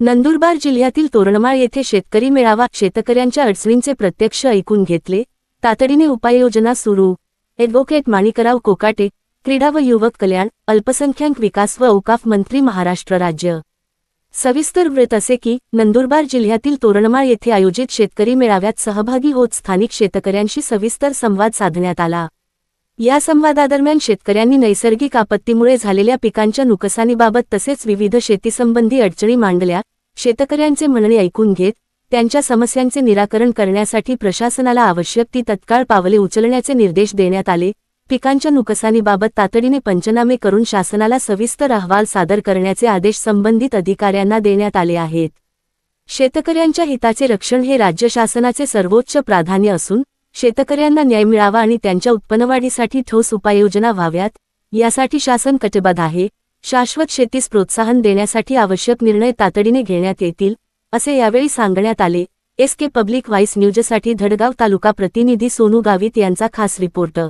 नंदुरबार जिल्ह्यातील तोरणमाळ येथे शेतकरी मेळावा शेतकऱ्यांच्या अडचणींचे प्रत्यक्ष ऐकून घेतले. तातडीने उपाययोजना सुरू. ॲडव्होकेट माणिकराव कोकाटे क्रीडा व युवक कल्याण अल्पसंख्याक विकास व औकाफ मंत्री महाराष्ट्र राज्य. सविस्तर वृत्त असे की नंदुरबार जिल्ह्यातील तोरणमाळ येथे आयोजित शेतकरी मेळाव्यात सहभागी होत स्थानिक शेतकऱ्यांशी सविस्तर संवाद साधण्यात आला. या संवादादरम्यान शेतकऱ्यांनी नैसर्गिक आपत्तीमुळे झालेल्या पिकांच्या नुकसानीबाबत तसेच विविध शेतीसंबंधी अडचणी मांडल्या. शेतकऱ्यांचे म्हणणे ऐकून घेत त्यांच्या समस्यांचे निराकरण करण्यासाठी प्रशासनाला आवश्यक ती तत्काळ पावले उचलण्याचे निर्देश देण्यात आले. पिकांच्या नुकसानीबाबत तातडीने पंचनामे करून शासनाला सविस्तर अहवाल सादर करण्याचे आदेश संबंधित अधिकाऱ्यांना देण्यात आले आहेत. शेतकऱ्यांच्या हिताचे रक्षण हे राज्य शासनाचे सर्वोच्च प्राधान्य असून शेतकऱ्यांना न्याय मिळावा आणि त्यांच्या उत्पन्नवाढीसाठी ठोस उपाययोजना व्हाव्यात यासाठी शासन कटिबद्ध आहे. शाश्वत शेतीस प्रोत्साहन देण्यासाठी आवश्यक निर्णय तातडीने घेण्यात येतील असे यावेळी सांगण्यात आले. एस के पब्लिक व्हाईस न्यूजसाठी धडगाव तालुका प्रतिनिधी सोनू गावित यांचा खास रिपोर्ट.